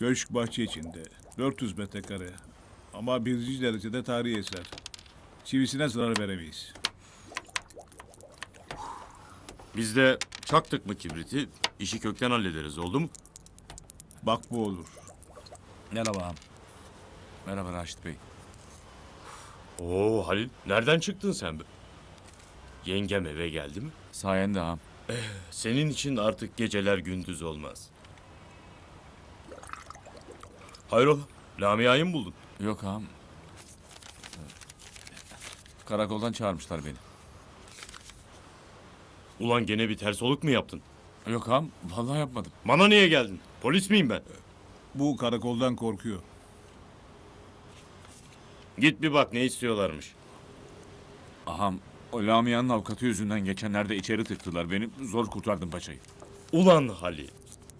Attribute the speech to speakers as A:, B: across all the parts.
A: Köşk bahçe içinde. 400 metrekare. Ama birinci derecede tarihi eser. Çivisine zarar veremeyiz.
B: Biz de çaktık mı kibriti işi kökten hallederiz oldu mu?
A: Bak bu olur.
C: Merhaba ağam. Merhaba Raşit Bey.
B: Oo Halil nereden çıktın sen be? Yengem eve geldi mi?
C: Sayende ağam.
B: Senin için artık geceler gündüz olmaz. Hayrola Lamia'yı mı buldun?
C: Yok ağam. Karakoldan çağırmışlar beni.
B: Ulan gene bir ters oluk mu yaptın?
C: Yok ağam. Vallahi yapmadım.
B: Bana niye geldin? Polis miyim ben?
A: Bu karakoldan korkuyor.
B: Git bir bak ne istiyorlarmış.
C: Ağam. O Lamia'nın avukatı yüzünden geçenlerde içeri tıktılar beni. Zor kurtardım paçayı.
B: Ulan Halil.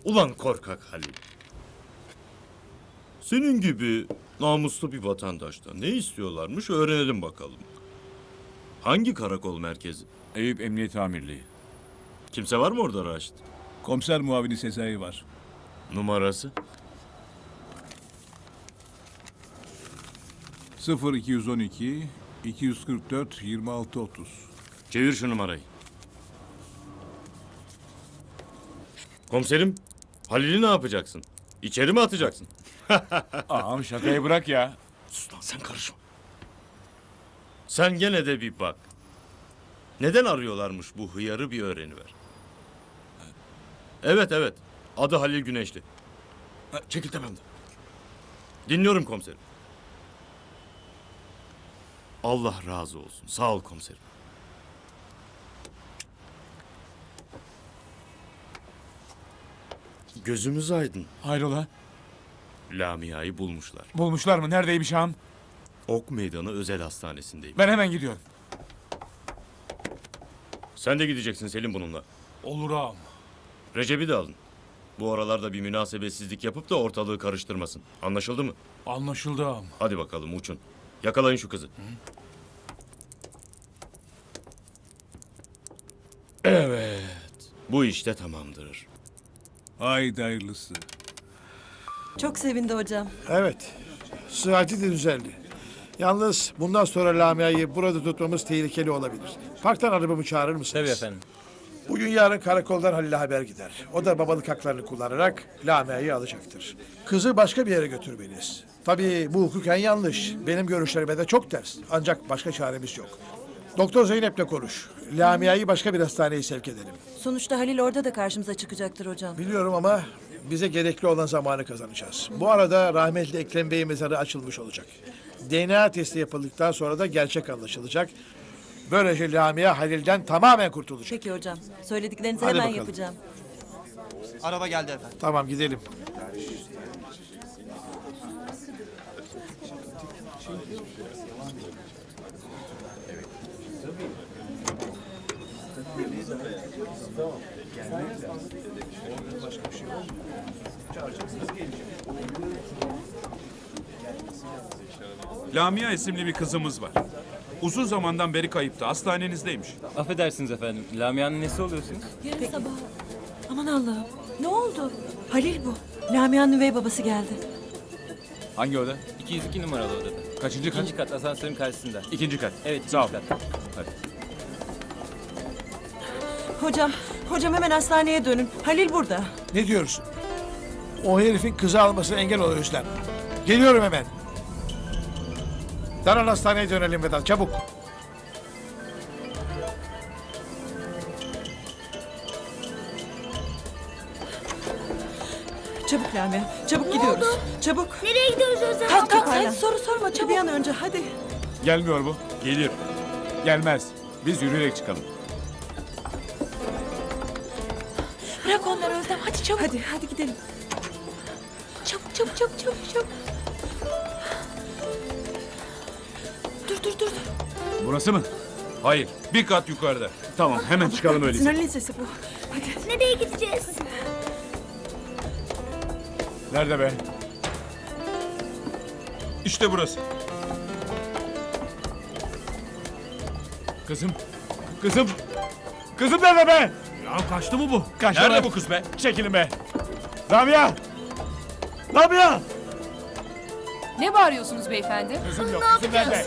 B: Ulan korkak Halil. Senin gibi namuslu bir vatandaştan ne istiyorlarmış öğrenelim bakalım. Hangi karakol merkezi?
C: Eyüp Emniyet Amirliği.
B: Kimse var mı orada Raşit?
A: Komiser muavini Sezai var.
B: Numarası?
A: 0212 244 26 30.
B: Çevir şu numarayı. Komiserim, Halil'i ne yapacaksın? İçeri mi atacaksın?
C: Ağam şakayı bırak ya.
B: Sus lan sen karışma. Sen gene de bir bak. Neden arıyorlarmış bu hıyarı bir öğreniver. Evet evet. Adı Halil Güneşli. Ha, Çekil tepemden. Dinliyorum komiserim. Allah razı olsun. Sağ ol komiserim. Gözümüz aydın.
C: Hayrola?
B: Lamia'yı bulmuşlar.
C: Bulmuşlar mı? Neredeymiş ağam?
B: Ok Meydanı Özel Hastanesi'ndeyim.
C: Ben hemen gidiyorum.
B: Sen de gideceksin Selim bununla.
D: Olur ağam.
B: Recep'i de alın. Bu aralarda bir münasebetsizlik yapıp da ortalığı karıştırmasın. Anlaşıldı mı?
D: Anlaşıldı ağam.
B: Hadi bakalım uçun. Yakalayın şu kızı. Evet. Bu işte tamamdır.
A: Haydi hayırlısı.
E: Çok sevindi hocam.
F: Evet. Sıhhati de düzeldi. Yalnız bundan sonra Lamia'yı burada tutmamız tehlikeli olabilir. Parktan arabamı çağırır mısınız?
G: Tabii efendim.
F: Bugün yarın karakoldan Halil'e haber gider. O da babalık haklarını kullanarak Lamia'yı alacaktır. Kızı başka bir yere götürmeliyiz. Tabii bu hukuken yanlış. Benim görüşlerime de çok ters. Ancak başka çaremiz yok. Doktor Zeynep'le konuş. Lamia'yı başka bir hastaneye sevk edelim.
E: Sonuçta Halil orada da karşımıza çıkacaktır hocam.
F: Biliyorum ama bize gerekli olan zamanı kazanacağız. Bu arada rahmetli Ekrem Bey'in mezarı açılmış olacak. DNA testi yapıldıktan sonra da gerçek anlaşılacak. Böylece Lamia Halil'den tamamen kurtulacak.
E: Peki hocam. Söylediklerinizi
F: Hadi
E: hemen
F: bakalım.
E: yapacağım.
G: Araba geldi efendim.
F: Tamam gidelim.
D: Lamia isimli bir kızımız var. Uzun zamandan beri kayıptı. Hastanenizdeymiş.
G: Affedersiniz efendim. Lamia'nın nesi oluyorsunuz?
E: Yarın sabah. Aman Allah'ım. Ne oldu? Halil bu. Lamia'nın üvey babası geldi.
C: Hangi oda?
G: 202 numaralı odada.
C: Kaçıncı kat?
G: İkinci kat asansörün karşısında.
C: İkinci kat.
G: Evet ikinci
C: Sağ ol.
G: kat.
C: Hadi.
E: Hocam, hocam hemen hastaneye dönün. Halil burada.
F: Ne diyorsun? O herifin kızı almasına engel ol Özlem. Geliyorum hemen. Derhal hastaneye dönelim Vedat çabuk.
E: Çabuk Lamia. Çabuk gidiyoruz. Çabuk.
H: Nereye gidiyoruz Özlem?
E: Kalk kalk sen soru sorma çabuk. Bir an önce hadi.
C: Gelmiyor bu. Gelir. Gelmez. Biz yürüyerek çıkalım.
H: Bırak onları Özlem. Hadi çabuk.
E: Hadi hadi gidelim.
H: Çabuk çabuk çabuk çabuk çabuk. Dur dur dur. dur.
C: Burası mı?
D: Hayır. Bir kat yukarıda.
C: Tamam hemen çıkalım öyleyse.
E: Sinirli sesi bu. Hadi.
H: Nereye gideceğiz?
C: Nerede be?
D: İşte burası.
C: Kızım. Kızım. Kızım nerede be?
D: Ya kaçtı mı bu?
C: Kaçtı
D: Nerede
C: lan.
D: bu kız be?
C: Çekilin be. Lamia.
F: Lamia!
I: Ne bağırıyorsunuz beyefendi?
C: Kızım yok. Kızım nerede?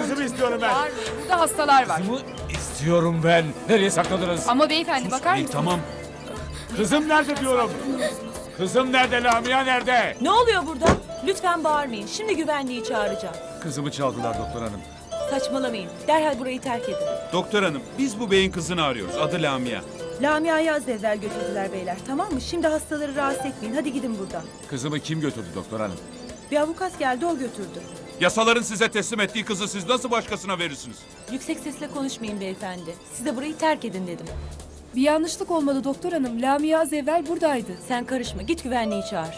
C: Kızımı istiyorum ben.
I: Bağırmayın. Burada hastalar var.
C: Kızımı istiyorum ben. Nereye sakladınız?
I: Ama beyefendi bakar mısınız?
C: Tamam. Kızım nerede diyorum. Kızım nerede? Lamia nerede?
E: Ne oluyor burada? Lütfen bağırmayın. Şimdi güvenliği çağıracağım.
C: Kızımı çaldılar doktor hanım.
E: Saçmalamayın. Derhal burayı terk edin.
D: Doktor hanım biz bu beyin kızını arıyoruz. Adı Lamia.
E: Lamia'yı az evvel götürdüler beyler. Tamam mı? Şimdi hastaları rahatsız etmeyin. Hadi gidin buradan.
C: Kızımı kim götürdü doktor hanım?
E: Bir avukat geldi o götürdü.
D: Yasaların size teslim ettiği kızı siz nasıl başkasına verirsiniz?
E: Yüksek sesle konuşmayın beyefendi. Size burayı terk edin dedim.
I: Bir yanlışlık olmadı doktor hanım. Lamia az evvel buradaydı.
E: Sen karışma. Git güvenliği çağır.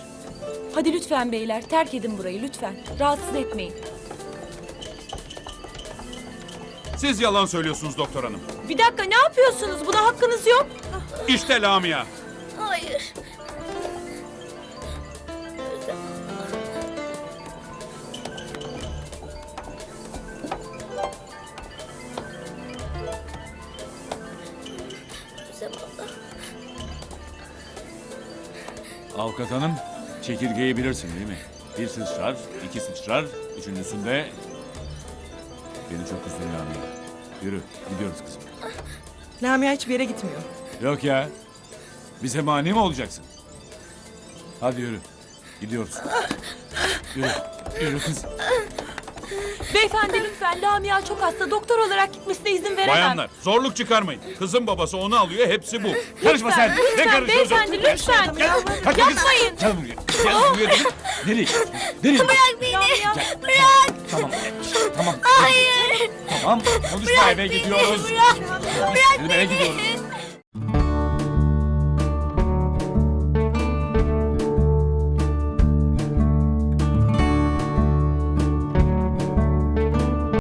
E: Hadi lütfen beyler terk edin burayı lütfen. Rahatsız etmeyin.
D: Siz yalan söylüyorsunuz doktor hanım.
E: Bir dakika ne yapıyorsunuz? Buna hakkınız yok.
D: İşte Lamia.
H: Hayır.
C: Avukat hanım, çekirgeyi bilirsin değil mi? Bir sıçrar, iki sıçrar, üçüncüsünde... Beni çok üzdün Lamia. Yürü, gidiyoruz kızım.
E: Lamia hiçbir yere gitmiyor.
C: Yok ya. Bize mani mi olacaksın? Hadi yürü. Gidiyoruz. Yürü. Yürü kız.
E: Beyefendi lütfen Lamia çok hasta. Doktor olarak gitmesine izin veremem.
D: Bayanlar zorluk çıkarmayın. Kızın babası onu alıyor hepsi bu.
C: Karışma sen. Ne
E: Lütfen
C: karışıyorsun?
E: beyefendi lütfen.
C: Kaç
E: Yapmayın.
C: Gel buraya. Gel buraya dedim. Nereye gidiyorsun? Nereye gidiyorsun?
E: Lamia.
C: Tamam. Tamam. Hayır. Tamam. Konuşma eve gidiyoruz.
H: Bırak
C: Eve gidiyoruz.